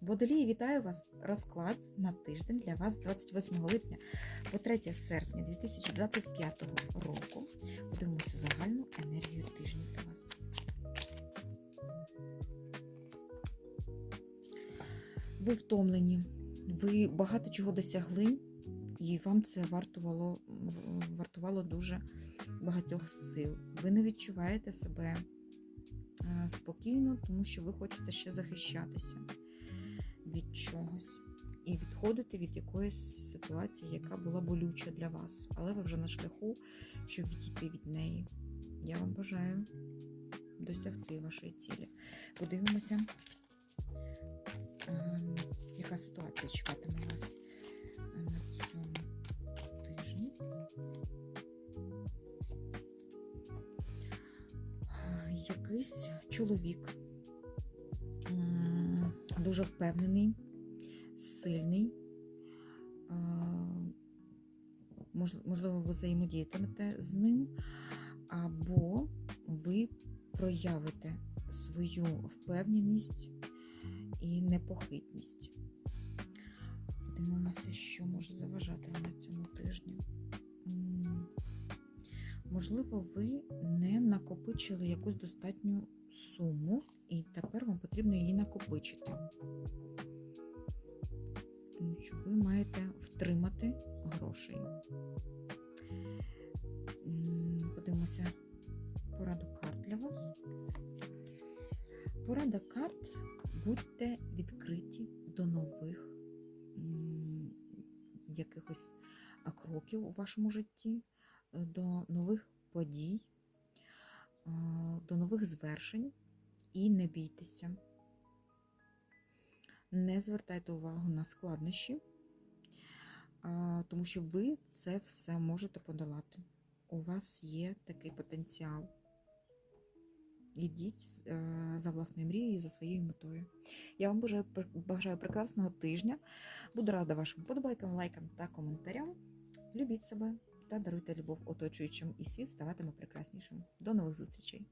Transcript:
Водолії, вітаю вас! Розклад на тиждень для вас 28 липня по 3 серпня 2025 року. Подивимося загальну енергію тижня для вас. Ви втомлені, ви багато чого досягли, і вам це вартувало, вартувало дуже багатьох сил. Ви не відчуваєте себе е, спокійно, тому що ви хочете ще захищатися від чогось і відходити від якоїсь ситуації, яка була болюча для вас. Але ви вже на шляху, щоб відійти від неї. Я вам бажаю досягти вашої цілі. Подивимося, ем, яка ситуація чекатиме вас на цьому тижні. Якийсь чоловік дуже впевнений, сильний. Можливо, ви взаємодіятимете з ним, або ви проявите свою впевненість і непохитність. Подивимося, що може заважати на цьому тижні. Можливо, ви не накопичили якусь достатню суму, і вам потрібно її накопичити. Тому що ви маєте втримати грошей. Подивимося пораду карт для вас. Порада карт будьте відкриті до нових якихось кроків у вашому житті, е, до нових подій, е, до нових звершень і не бійтеся. Не звертайте увагу на складнощі, тому що ви це все можете подолати. У вас є такий потенціал. Ідіть е, за власною мрією, за своєю метою. Я вам бажаю, бажаю прекрасного тижня. Буду рада вашим подобайкам, лайкам та коментарям. Любіть себе та даруйте любов оточуючим, і світ ставатиме прекраснішим. До нових зустрічей!